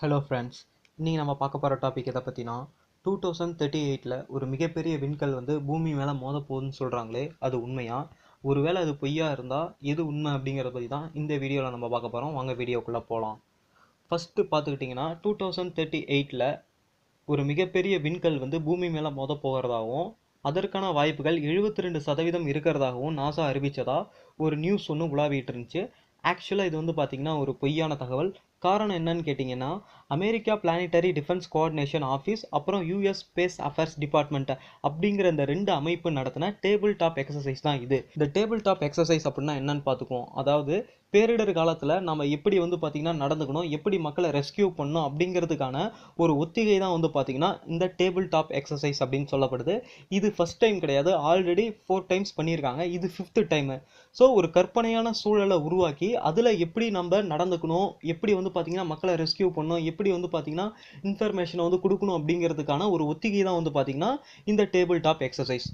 Hello friends இன்றைக்கி நம்ம பார்க்க போகிற டாபிக் எதை பற்றினா டூ தௌசண்ட் தேர்ட்டி எயிட்டில் ஒரு மிகப்பெரிய விண்கல் வந்து பூமி மேலே மோத போகுதுன்னு சொல்கிறாங்களே அது உண்மையா? ஒருவேளை அது பொய்யா இருந்தால் எது உண்மை அப்படிங்கிறத பற்றி தான் இந்த வீடியோவில் நம்ம பார்க்க போகிறோம் வாங்க வீடியோக்குள்ளே போகலாம் ஃபஸ்ட்டு பார்த்துக்கிட்டிங்கன்னா டூ தௌசண்ட் தேர்ட்டி எயிட்டில் ஒரு மிகப்பெரிய விண்கல் வந்து பூமி மேலே மோத போகிறதாகவும் அதற்கான வாய்ப்புகள் எழுபத்தி ரெண்டு சதவீதம் இருக்கிறதாகவும் நாசா அறிவித்ததா ஒரு நியூஸ் ஒன்று உலாவிட்டு இருந்துச்சு. ஆக்சுவலாக இது வந்து பார்த்திங்கன்னா ஒரு பொய்யான தகவல். காரணம் என்னன்னு கேட்டிங்கன்னா America planetary defence coordination office அப்புறம் யூஎஸ் ஸ்பேஸ் அஃபேர்ஸ் டிபார்ட்மெண்ட் அப்படிங்கிற இந்த ரெண்டு அமைப்பு நடத்தின டேபிள் டாப் எக்ஸசைஸ் தான் இது. இந்த டேபிள் டாப் எக்ஸசைஸ் அப்படின்னா என்னன்னு பார்த்துக்குவோம். அதாவது பேரிடர் காலத்தில் நம்ம எப்படி வந்து பார்த்திங்கன்னா நடந்துக்கணும் எப்படி மக்களை ரெஸ்கியூ பண்ணணும் அப்படிங்கிறதுக்கான ஒரு ஒத்திகை தான் வந்து பார்த்திங்கன்னா இந்த டேபிள் டாப் எக்ஸசைஸ் அப்படின்னு சொல்லப்படுது. இது ஃபஸ்ட் டைம் கிடையாது ஆல்ரெடி ஃபோர் டைம்ஸ் பண்ணியிருக்காங்க. இது ஃபிஃப்த்து டைமு ஸோ ஒரு கற்பனையான சூழலை உருவாக்கி அதில் எப்படி நம்ம நடந்துக்கணும் எப்படி வந்து பார்த்திங்கன்னா மக்களை ரெஸ்கியூ பண்ணணும் எப்படி வந்து பார்த்தீங்கன்னா இன்ஃபர்மேஷனை வந்து கொடுக்கணும் அப்படிங்கிறதுக்கான ஒரு ஒத்திகை தான் வந்து பார்த்தீங்கன்னா இந்த table top exercise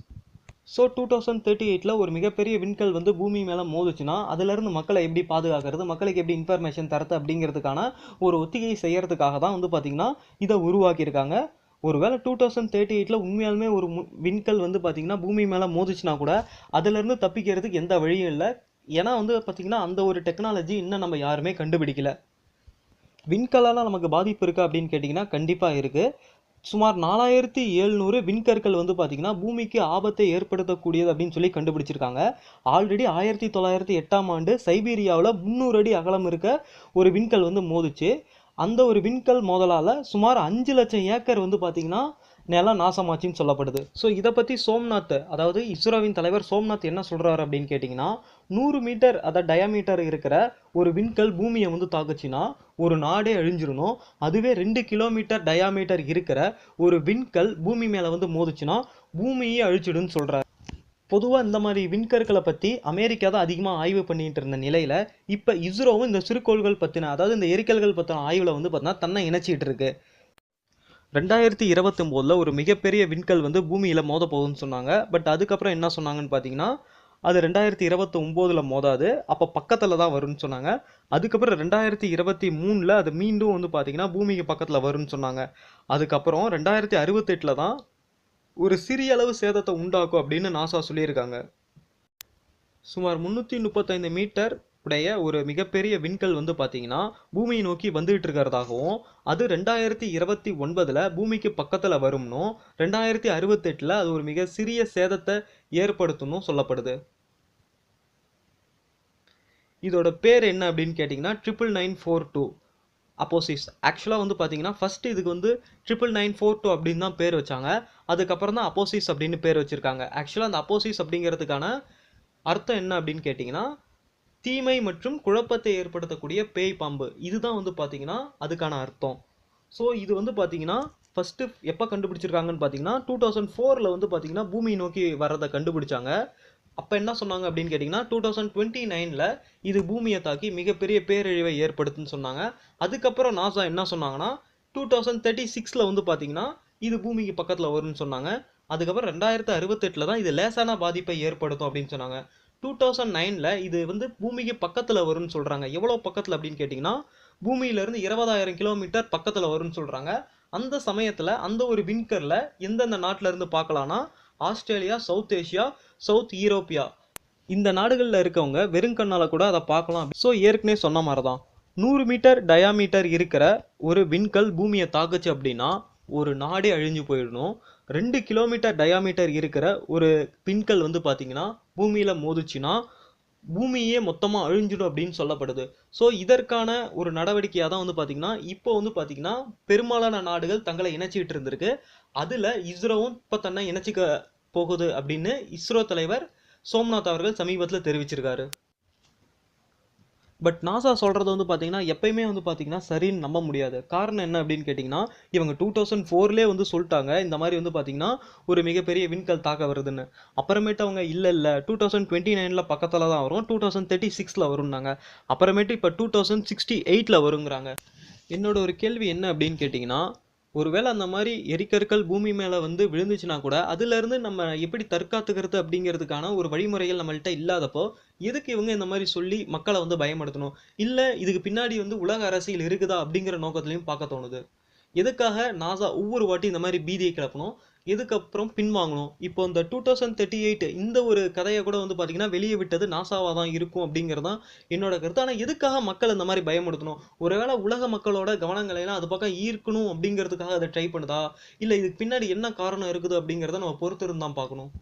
so two thousand thirty எயிட்டில் ஒரு மிகப்பெரிய விண்கல் வந்து பூமி மேலே மோதுச்சுன்னா அதுலேருந்து மக்களை எப்படி பாதுகாக்கிறது மக்களுக்கு எப்படி இன்ஃபர்மேஷன் தரது அப்படிங்கிறதுக்கான ஒரு ஒத்திகை செய்கிறதுக்காக தான் வந்து பார்த்திங்கன்னா இதை உருவாக்கியிருக்காங்க. ஒருவேளை டூ தௌசண்ட் தேர்ட்டி எயிட்டில் உண்மையாலுமே ஒரு விண்கல் வந்து பார்த்திங்கன்னா பூமி மேலே மோதுச்சுன்னா கூட அதிலேருந்து தப்பிக்கிறதுக்கு எந்த வழியும் இல்லை. ஏன்னா வந்து பார்த்திங்கன்னா அந்த ஒரு டெக்னாலஜி இன்னும் நம்ம யாருமே கண்டுபிடிக்கல. விண்கலால் நமக்கு பாதிப்பு இருக்கா அப்படின்னு கேட்டிங்கன்னா கண்டிப்பாக இருக்குது சுமார் நாலாயிரத்தி எழுநூறு விண்கற்கள் வந்து பார்த்திங்கன்னா பூமிக்கு ஆபத்தை ஏற்படுத்தக்கூடியது அப்படின்னு சொல்லி கண்டுபிடிச்சிருக்காங்க. ஆல்ரெடி ஆயிரத்தி தொள்ளாயிரத்தி எட்டாம் ஆண்டு சைபீரியாவில் முந்நூறு அடி அகலம் இருக்க ஒரு விண்கல் வந்து மோதிச்சு. அந்த ஒரு விண்கல் மோதலால் சுமார் அஞ்சு லட்சம் ஏக்கர் வந்து பார்த்திங்கன்னா நிலம் நாசமாச்சுன்னு சொல்லப்படுது. ஸோ இதை பற்றி சோம்நாத் அதாவது இஸ்ரோவின் தலைவர் சோம்நாத் என்ன சொல்கிறாரு அப்படின்னு கேட்டிங்கன்னா நூறு மீட்டர் அதாவது டயாமீட்டர் இருக்கிற ஒரு விண்கல் பூமியை வந்து தாக்குச்சுன்னா ஒரு நாடே அழிஞ்சிடணும். அதுவே ரெண்டு கிலோமீட்டர் டயாமீட்டர் இருக்கிற ஒரு விண்கல் பூமி மேலே வந்து மோதுச்சுன்னா பூமியே அழிச்சிடுன்னு சொல்கிறார் பொதுவாக இந்த மாதிரி விண்கற்களை பற்றி அமெரிக்கா தான் அதிகமாக ஆய்வு பண்ணிகிட்டு இருந்த நிலையில் இப்போ இஸ்ரோவும் இந்த சிறுகோள்கள் பற்றின அதாவது இந்த எரிக்கல்கள் பற்றின ஆய்வில் வந்து பார்த்தீங்கன்னா தன்னை இணைச்சிட்டு இருக்கு. ரெண்டாயிரத்தி இருபத்தொம்போதில் ஒரு மிகப்பெரிய விண்கல் வந்து பூமியில் மோத போகுதுன்னு சொன்னாங்க. பட் அதுக்கப்புறம் என்ன சொன்னாங்கன்னு பார்த்தீங்கன்னா அது ரெண்டாயிரத்தி இருபத்தி ஒம்போதில் மோதாது. அப்போ பக்கத்தில் தான் வரும்னு சொன்னாங்க. அதுக்கப்புறம் ரெண்டாயிரத்தி இருபத்தி மூணில் அது மீண்டும் வந்து பார்த்தீங்கன்னா பூமிக்கு பக்கத்தில் வரும்னு சொன்னாங்க. அதுக்கப்புறம் ரெண்டாயிரத்தி அறுபத்தெட்டில் தான் ஒரு சிறிய அளவு சேதத்தை உண்டாக்கும் அப்படின்னு நாசா சொல்லியிருக்காங்க. சுமார் முந்நூற்றி முப்பத்தைந்து மீட்டர் உடைய ஒரு மிகப்பெரிய விண்கல் வந்து பார்த்தீங்கன்னா பூமியை நோக்கி வந்துகிட்டு இருக்கிறதாகவும் அது ரெண்டாயிரத்தி இருபத்தி ஒன்பதில் பூமிக்கு பக்கத்தில் வரும்னும் ரெண்டாயிரத்தி அறுபத்தெட்டில் அது ஒரு மிக சிறிய சேதத்தை ஏற்படுத்தணும் சொல்லப்படுது. இதோட பேர் என்ன அப்படின்னு கேட்டிங்கன்னா triple nine four two Apophis ஆக்சுவலாக வந்து பார்த்தீங்கன்னா ஃபர்ஸ்ட் இதுக்கு வந்து ட்ரிபிள் நைன் ஃபோர் டூ அப்படின்னு தான் பேர் வச்சாங்க. அதுக்கப்புறம் தான் அப்போசிஸ் அப்படின்னு பேர் வச்சுருக்காங்க. ஆக்சுவலாக அந்த அப்போசிஸ் அப்படிங்கிறதுக்கான அர்த்தம் என்ன அப்படின்னு கேட்டிங்கன்னா தீமை மற்றும் குழப்பத்தை ஏற்படுத்தக்கூடிய பேய் பாம்பு. இதுதான் வந்து பார்த்தீங்கன்னா அதுக்கான அர்த்தம். ஸோ இது வந்து பார்த்தீங்கன்னா ஃபஸ்ட்டு எப்போ கண்டுபிடிச்சிருக்காங்கன்னு பார்த்தீங்கன்னா டூ தௌசண்ட் ஃபோரில் வந்து பார்த்தீங்கன்னா பூமி நோக்கி வர்றதை கண்டுபிடிச்சாங்க. அப்போ என்ன சொன்னாங்க அப்படின்னு கேட்டிங்கன்னா டூ தௌசண்ட் டுவெண்ட்டி நைனில் இது பூமியை தாக்கி மிகப்பெரிய பேரழிவை ஏற்படுத்துன்னு சொன்னாங்க. அதுக்கப்புறம் நாசா என்ன சொன்னாங்கன்னா டூ தௌசண்ட் தேர்ட்டி சிக்ஸில் வந்து பார்த்தீங்கன்னா இது பூமிக்கு பக்கத்தில் வரும்னு சொன்னாங்க. அதுக்கப்புறம் ரெண்டாயிரத்து அறுபத்தெட்டில் தான் இது லேசான பாதிப்பை ஏற்படுத்தும் அப்படின்னு சொன்னாங்க. டூ தௌசண்ட் நைனில் இது வந்து பூமிக்கு பக்கத்தில் வரும்னு சொல்கிறாங்க எவ்வளோ பக்கத்தில் அப்படின்னு கேட்டிங்கன்னா பூமியிலேருந்து இருபதாயிரம் கிலோமீட்டர் பக்கத்தில் வரும்னு சொல்கிறாங்க அந்த சமயத்தில் அந்த ஒரு விண்கரில் எந்தெந்த நாட்டிலேருந்து பார்க்கலான்னா ஆஸ்திரேலியா சவுத் ஏஷியா சவுத் ஈரோப்பியா. இந்த நாடுகளில் இருக்கவங்க வெறுங்கண்ணால் கூட அதை பார்க்கலாம் ஸோ ஏற்கனவே சொன்ன மாதிரி தான் நூறு மீட்டர் டயாமீட்டர் இருக்கிற ஒரு விண்கல் பூமியை தாக்குச்சு அப்படின்னா ஒரு நாடே அழிஞ்சு போயிடணும். ரெண்டு கிலோமீட்டர் டயாமீட்டர் இருக்கிற ஒரு விண்கல் வந்து பார்த்தீங்கன்னா பூமியில் மோதுச்சுன்னா பூமியே மொத்தமாக அழிஞ்சிடும் அப்படின்னு சொல்லப்படுது. ஸோ இதற்கான ஒரு நடவடிக்கையாக தான் வந்து பார்த்தீங்கன்னா இப்போ வந்து பார்த்தீங்கன்னா பெரும்பாலான நாடுகள் தங்களை இணைச்சிக்கிட்டு இருந்திருக்கு. அதில் இஸ்ரோவும் இப்போ தன்னை இணைச்சிக்க போகுது அப்படின்னு இஸ்ரோ தலைவர் சோம்நாத் அவர்கள் சமீபத்தில் தெரிவிச்சிருக்காரு. பட் நாசா சொல்கிறது வந்து பார்த்தீங்கன்னா எப்பயுமே வந்து பார்த்தீங்கன்னா சரின்னு நம்ப முடியாது. காரணம் என்ன அப்படின்னு கேட்டிங்கன்னா இவங்க டூ தௌசண்ட் ஃபோர்லேயே வந்து சொல்லிட்டாங்க. இந்த மாதிரி வந்து பார்த்தீங்கன்னா ஒரு மிகப்பெரிய விண்கல் தாக்க வருதுன்னு. அப்புறமேட்டு அவங்க இல்லை இல்லை டூ தௌசண்ட் டுவெண்ட்டி நைனில் பக்கத்தில் தான் வரும். டூ தௌசண்ட் தேர்ட்டி சிக்ஸில் வரும்னாங்க. அப்புறமேட்டு இப்போ டூ தௌசண்ட் சிக்ஸ்டி எயிட்டில் வருங்கிறாங்க. என்னோட ஒரு கேள்வி என்ன அப்படின்னு கேட்டிங்கன்னா ஒருவேளை அந்த மாதிரி எரிக்கற்கள் பூமி மேலே வந்து விழுந்துச்சுன்னா கூட அதுலேருந்து நம்ம எப்படி தற்காத்துக்கிறது அப்படிங்கிறதுக்கான ஒரு வழிமுறைகள் நம்மள்கிட்ட இல்லாதப்போ எதுக்கு இவங்க இந்த மாதிரி சொல்லி மக்களை வந்து பயமடுத்தணும் இல்லை இதுக்கு பின்னாடி வந்து உலக அரசியல் இருக்குதா அப்படிங்கிற நோக்கத்துலையும் பார்க்க தோணுது. எதுக்காக நாசா ஒவ்வொரு வாட்டி இந்த மாதிரி பீதியை கிளப்பணும்? எதுக்கப்புறம் பின்வாங்கணும் இப்போ இந்த டூ தௌசண்ட் தேர்ட்டி எயிட் இந்த ஒரு கதையை கூட வந்து பார்த்தீங்கன்னா வெளியே விட்டது நாசாவாக தான் இருக்கும் அப்படிங்கிறது தான் என்னோட கருத்து. ஆனால் எதுக்காக மக்கள் இந்த மாதிரி பயமுடுத்தணும் ஒருவேளை உலக மக்களோட கவனங்களையெல்லாம் அது பக்கம் ஈர்க்கணும் அப்படிங்கிறதுக்காக அதை ட்ரை பண்ணுதா? இல்லை இதுக்கு பின்னாடி என்ன காரணம் இருக்குது அப்படிங்கிறத நம்ம பொறுத்திருந்தான் பார்க்கணும்.